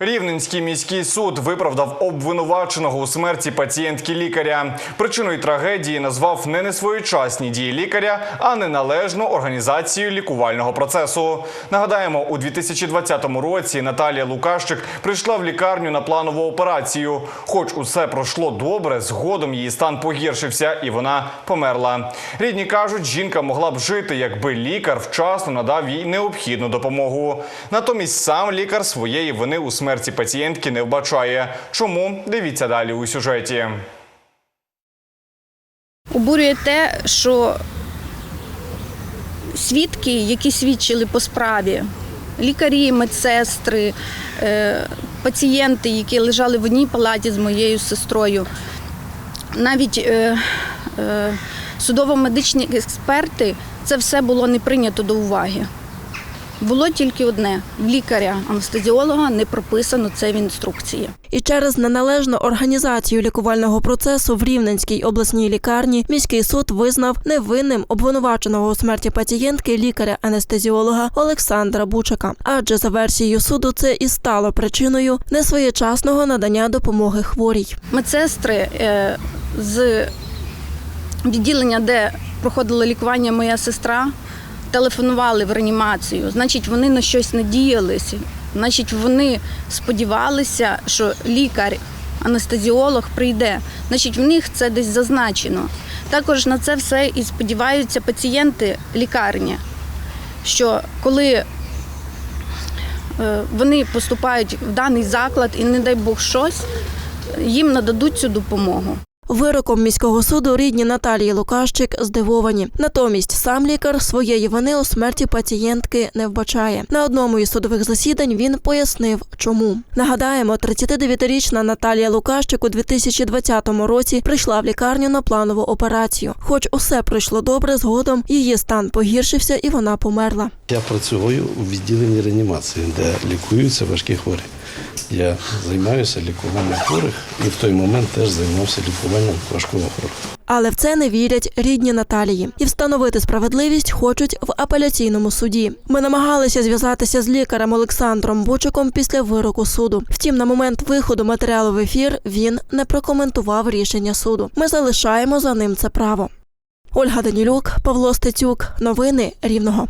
Рівненський міський суд виправдав обвинуваченого у смерті пацієнтки лікаря. Причиною трагедії назвав не несвоєчасні дії лікаря, а неналежну організацію лікувального процесу. Нагадаємо, у 2020 році Наталія Лукащик прийшла в лікарню на планову операцію. Хоч усе пройшло добре, згодом її стан погіршився і вона померла. Рідні кажуть, жінка могла б жити, якби лікар вчасно надав їй необхідну допомогу. Натомість сам лікар своєї вини у смерті пацієнтки не вбачає. Чому дивіться далі у сюжеті. Обурює те, що свідки, які свідчили по справі, лікарі, медсестри, е, пацієнти, які лежали в одній палаті з моєю сестрою, навіть е, е, судово-медичні експерти, це все було не прийнято до уваги. Було тільки одне: в лікаря-анестезіолога не прописано це в інструкції. І через неналежну організацію лікувального процесу в Рівненській обласній лікарні міський суд визнав невинним обвинуваченого у смерті пацієнтки лікаря-анестезіолога Олександра Бучика. Адже за версією суду це і стало причиною несвоєчасного надання допомоги хворій. Медсестри е, з відділення, де проходила лікування моя сестра, телефонували в реанімацію. Значить, вони на щось надіялися. Значить, вони сподівалися, що лікар, анестезіолог прийде. Значить, в них це десь зазначено. Також на це все і сподіваються пацієнти лікарні, що коли е, вони поступають в даний заклад і, не дай Бог, щось, їм нададуть цю допомогу. Вироком міського суду рідні Наталії Лукащик здивовані. Натомість сам лікар своєї вини у смерті пацієнтки не вбачає. На одному із судових засідань він пояснив, чому. Нагадаємо, 39-річна Наталія Лукащик у 2020 році прийшла в лікарню на планову операцію. Хоч усе пройшло добре, згодом її стан погіршився і вона померла. Я працюю у відділенні реанімації, де лікуються важкі хворі. Я займаюся лікуванням хворих і в той момент теж займався лікуванням важкого хворих. Але в це не вірять рідні Наталії і встановити справедливість хочуть в апеляційному суді. Ми намагалися зв'язатися з лікарем Олександром Бучиком після вироку суду. Втім, на момент виходу матеріалу в ефір він не прокоментував рішення суду. Ми залишаємо за ним це право. Ольга Данілюк, Павло Стецюк. Новини Рівного.